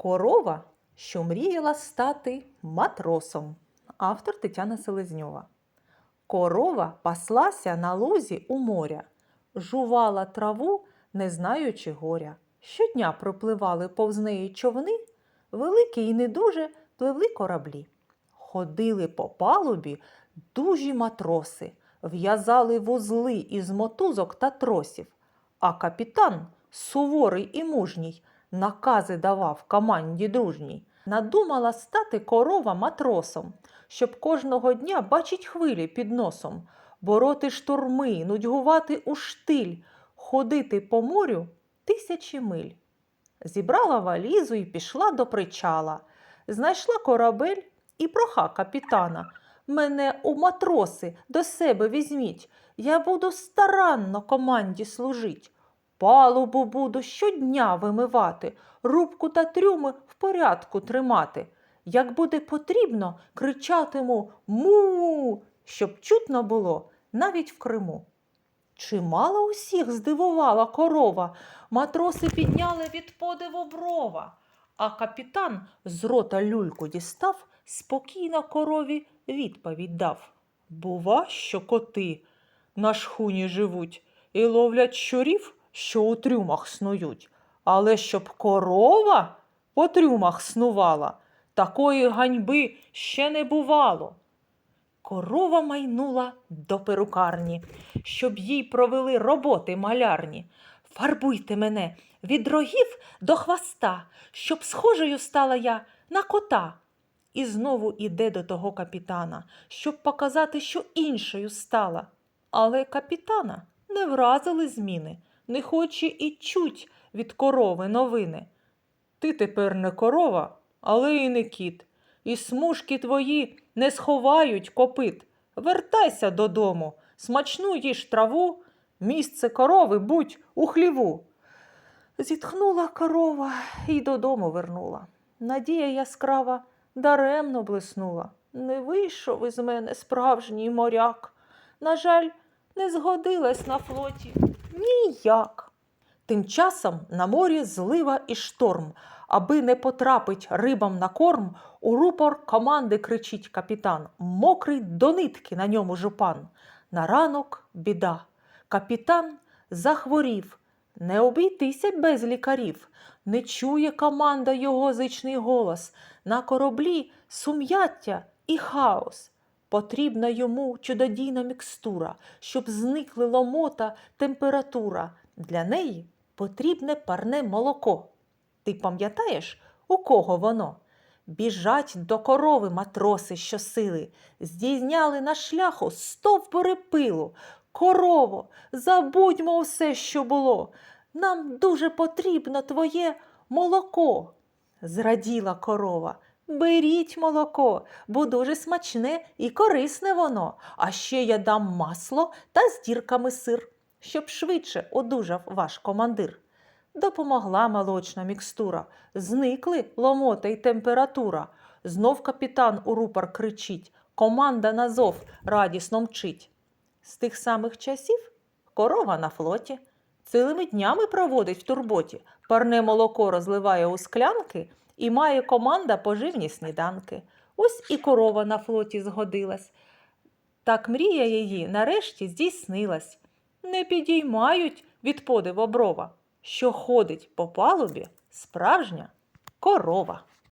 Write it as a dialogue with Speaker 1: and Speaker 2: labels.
Speaker 1: Корова, що мріяла стати матросом. Автор Тетяна Селезньова. Корова паслася на лузі у моря, жувала траву, не знаючи горя. Щодня пропливали повз неї човни, великі й не дуже пливли кораблі. Ходили по палубі дужі матроси, в'язали вузли із мотузок та тросів, а капітан, суворий і мужній, накази давав команді дружній. Надумала стати корова матросом, щоб кожного дня бачить хвилі під носом, бороти штурми, нудьгувати у штиль, ходити по морю тисячі миль. Зібрала валізу і пішла до причала. Знайшла корабель і проха капітана. Мене у матроси до себе візьміть. Я буду старанно команді служить. Палубу буду щодня вимивати, рубку та трюми в порядку тримати. Як буде потрібно, кричатиму му, щоб чутно було навіть в Криму. Чимало усіх здивувала корова. Матроси підняли від подиву брова. А капітан з рота люльку дістав, спокійно корові відповідь дав. Бува, що коти на шхуні живуть і ловлять щурів, що у трюмах снують. Але щоб корова по трюмах снувала, такої ганьби ще не бувало. Корова майнула до перукарні, щоб їй провели роботи малярні. Фарбуйте мене від рогів до хвоста, щоб схожою стала я на кота. І знову іде до того капітана, щоб показати, що іншою стала. Але капітана не вразили зміни, не хоче і чуть від корови новини. Ти тепер не корова, але і не кіт, і смужки твої не сховають копит. Вертайся додому, смачну їж траву, місце корови будь у хліву. Зітхнула корова і додому вернула. Надія яскрава даремно блиснула. Не вийшов із мене справжній моряк. На жаль, не згодилась на флоті ніяк. Тим часом на морі злива і шторм. Аби не потрапить рибам на корм, у рупор команди кричить капітан. Мокрий до нитки на ньому жупан. На ранок біда. Капітан захворів. Не обійтися без лікарів. Не чує команда його зичний голос. На кораблі сум'яття і хаос. Потрібна йому чудодійна мікстура, щоб зникли ломота, температура. Для неї потрібне парне молоко. Ти пам'ятаєш, у кого воно? Біжать до корови матроси щосили, здійняли на шляху стовбури пилу. Корово, забудьмо все, що було. Нам дуже потрібно твоє молоко. Зраділа корова. Беріть молоко, бо дуже смачне і корисне воно. А ще я дам масло та з дірками сир, щоб швидше одужав ваш командир. Допомогла молочна мікстура. Зникли ломота й температура. Знов капітан у рупор кричить. Команда на зов радісно мчить. З тих самих часів корова на флоті. Цілими днями проводить в турботі. Парне молоко розливає у склянки і має команда поживні сніданки. Ось і корова на флоті згодилась. Так мрія її нарешті здійснилась. Не підіймають від подиву брова, що ходить по палубі справжня корова.